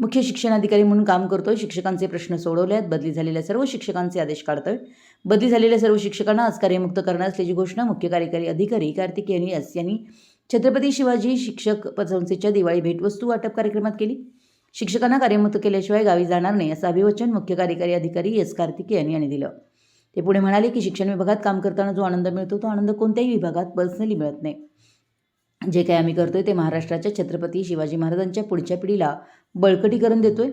मुख्य शिक्षणाधिकारी म्हणून काम करतोय. शिक्षकांचे प्रश्न सोडवले आहेत बदली झालेल्या सर्व शिक्षकांचे आदेश काढतोय. बदली झालेल्या सर्व शिक्षकांना आज कार्यमुक्त करणार असल्याची घोषणा मुख्य कार्यकारी अधिकारी कार्तिक एस यांनी छत्रपती शिवाजी शिक्षक संस्थेच्या दिवाळी भेटवस्तू वाटप कार्यक्रमात केली. शिक्षकांना कार्यमुक्त केल्याशिवाय गावी जाणार नाही असं अभिवचन मुख्य कार्यकारी अधिकारी एस कार्तिकेयन यांनी दिलं. ते पुढे म्हणाले की शिक्षण विभागात काम करताना जो आनंद मिळतो तो आनंद कोणत्याही विभागात पर्सनली मिळत नाही. जे काही आम्ही करतोय ते महाराष्ट्राच्या छत्रपती शिवाजी महाराजांच्या पुढच्या पिढीला बळकटीकरण देतोय.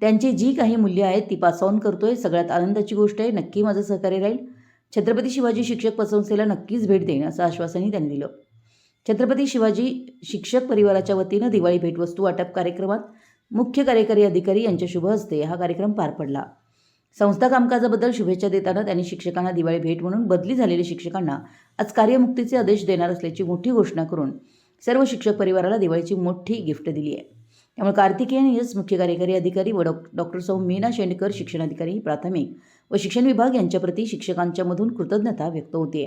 त्यांची जी काही मूल्य आहेत ती पास ऑन करतोय. सगळ्यात आनंदाची गोष्ट आहे नक्की माझं सहकार्य राहील. छत्रपती शिवाजी शिक्षक पतसंस्थेला नक्कीच भेट देईन असं आश्वासनही त्यांनी दिलं. छत्रपती शिवाजी शिक्षक परिवाराच्या वतीनं दिवाळी भेटवस्तू वाटप कार्यक्रमात मुख्य कार्यकारी अधिकारी यांच्या शुभ हस्ते हा कार्यक्रम पार पडला. संस्था कामकाजाबद्दल शुभेच्छा देताना त्यांनी शिक्षकांना दिवाळी भेट म्हणून बदली झालेल्या शिक्षकांना आज कार्यमुक्तीचे आदेश देणार असल्याची मोठी घोषणा करून सर्व शिक्षक परिवाराला दिवाळीची मोठी गिफ्ट दिली आहे. त्यामुळे कार्तिकेयन यस मुख्य कार्यकारी अधिकारी व डॉ डॉक्टर सौ मीना शेंडकर शिक्षणाधिकारी प्राथमिक व शिक्षण विभाग यांच्याप्रती शिक्षकांच्यामधून कृतज्ञता व्यक्त होते.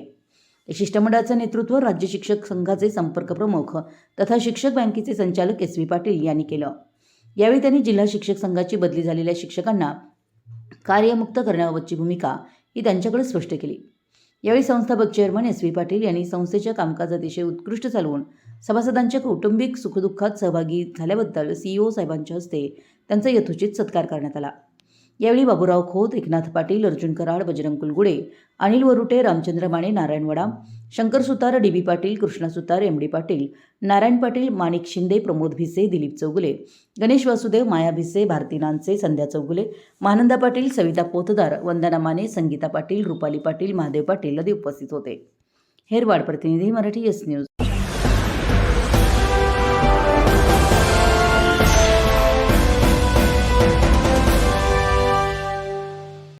या शिष्टमंडळाचं नेतृत्व राज्य शिक्षक संघाचे संपर्क प्रमुख तथा शिक्षक बँकेचे संचालक एस व्ही पाटील यांनी केलं. यावेळी त्यांनी जिल्हा शिक्षक संघाची बदली झालेल्या शिक्षकांना कार्यमुक्त करण्याबाबतची भूमिका ही त्यांच्याकडे स्पष्ट केली. यावेळी संस्थापक चेअरमन एस व्ही पाटील यांनी संस्थेच्या कामकाज अतिशय उत्कृष्ट चालवून सभासदांच्या कौटुंबिक सुखदुःखात सहभागी झाल्याबद्दल सीईओ साहेबांच्या हस्ते त्यांचा यथोचित सत्कार करण्यात आला. यावेळी Baburao Khot Eknath Patil Arjun Karad Bajrang Kulgude Anil Varute Ramchandra Mane Narayan Vadam Shankar Sutar D B Patil Krishna Sutar M D Patil Narayan Patil Manik Shinde Pramod Bhise Dilip Chougule Ganesh Vasudev Maya Bhise Bharati Nanse Sandhya Chougule Mahananda Patil Savita Potdar Vandana Mane Sangeeta Patil Rupali Patil Mahadev Patil आदी उपस्थित होते. हेरवाड प्रतिनिधी Marathi S news.